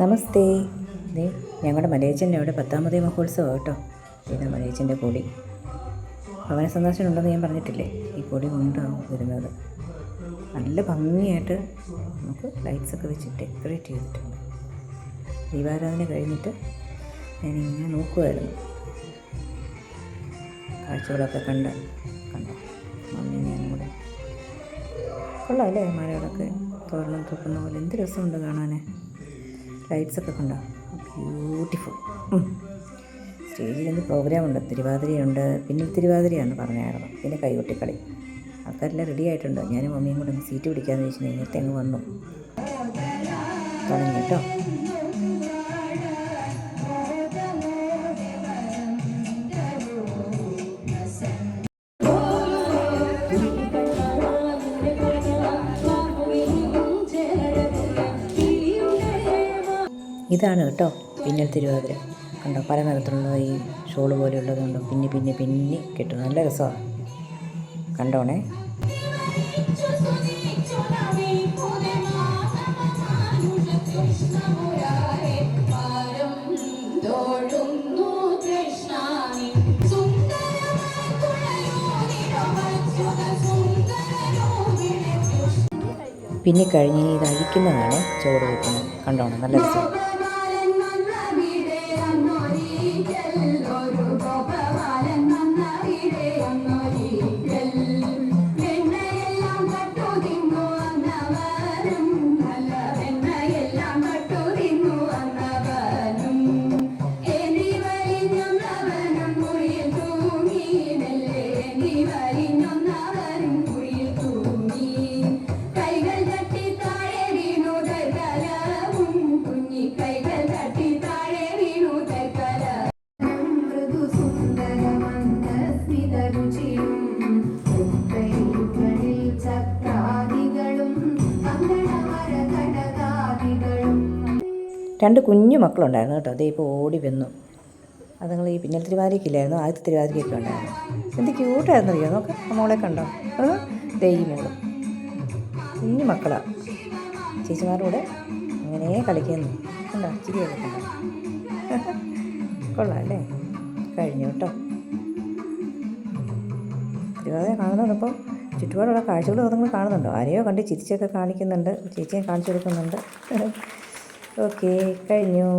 നമസ്തേ. ദേ ഞങ്ങളുടെ മലയച്ചന്റെ അവിടെ പത്താമതേ മഹോത്സവം കേട്ടോ. ഇതാ മലയച്ചന്റെ കൊടി ഭവന സന്ദർശനം ഉണ്ടെന്ന് ഞാൻ പറഞ്ഞിട്ടില്ലേ? ഈ കൊടി കൊണ്ടാണ് വരുന്നത്. നല്ല ഭംഗിയായിട്ട് നമുക്ക് ലൈറ്റ്സൊക്കെ വെച്ച് ഡെക്കറേറ്റ് ചെയ്തിട്ടുണ്ട്. ദീപാരാധന കഴിഞ്ഞിട്ട് ഞാനിങ്ങനെ നോക്കുമായിരുന്നു കാഴ്ചകളൊക്കെ കണ്ട് കണ്ടോ? മമ്മി ഞാനും കൂടെ കൊള്ളാം അല്ലേ? മലകളൊക്കെ തോരണം തൂക്കുന്ന പോലെ. എന്ത് രസമുണ്ട് കാണാൻ ലൈറ്റ്സൊക്കെ കണ്ടോ? ബ്യൂട്ടിഫുൾ സ്റ്റേജിൽ പ്രോഗ്രാമുണ്ട് തിരുവാതിരയുണ്ട്. പിന്നെ തിരുവാതിരയാണ് പറഞ്ഞായിരുന്നു. പിന്നെ കൈകൊട്ടിക്കളി. ആൾക്കാരെല്ലാം റെഡി ആയിട്ടുണ്ട്. ഞാനും മമ്മിയും കൂടെ സീറ്റ് പിടിക്കാമെന്ന് വെച്ച് നേരത്തെ അങ്ങ് വന്നു. തുടങ്ങി കേട്ടോ. ഇതാണ് കേട്ടോ പിന്നൽ തിരുവാതിര. കണ്ടോ പല നിറത്തിലുള്ള ഈ ഷോൾ പോലെയുള്ളതുണ്ടോ പിന്നെ പിന്നെ പിന്നെ കിട്ടും. നല്ല രസമാണ്. കണ്ടോണേ? പിന്നെ കഴിഞ്ഞ് ഇത് അഴിക്കുന്നതാണ് ചോറ് വയ്ക്കുന്നത് കണ്ടോണം? നല്ല രസം രണ്ട് കുഞ്ഞു മക്കളുണ്ടായിരുന്നു കേട്ടോ. അതേ ഇപ്പോൾ ഓടി വന്നു. അതുങ്ങൾ ഈ പിന്നൽ തിരുവാതിരയ്ക്കില്ലായിരുന്നു? ആദ്യത്തെ തിരുവാതിരയ്ക്കൊക്കെ ഉണ്ടായിരുന്നു. എന്ത് ക്യൂട്ടായിരുന്നു അറിയോ നോക്ക് മോളെ കണ്ടോ? ദേ ഈ മോൾ. കുഞ്ഞു മക്കളാണ് ചേച്ചിമാരുടെ കൂടെ അങ്ങനെ കളിക്കുന്നു. കണ്ടോ? ചിരിയൊക്കെ കണ്ടോ? കൊള്ളാം അല്ലേ? കഴിഞ്ഞു കേട്ടോ. തിരുവാതിര കാണുന്നുണ്ടപ്പോൾ ചുറ്റുപാടുള്ള കാഴ്ചകൾ നിങ്ങൾ കാണുന്നുണ്ടോ? ആരെയോ കണ്ട് ചിരിച്ചൊക്കെ കാണിക്കുന്നുണ്ട്. ചേച്ചിയെ കാണിച്ചു കൊടുക്കുന്നുണ്ട്. ഓക്കെ കഴിഞ്ഞു.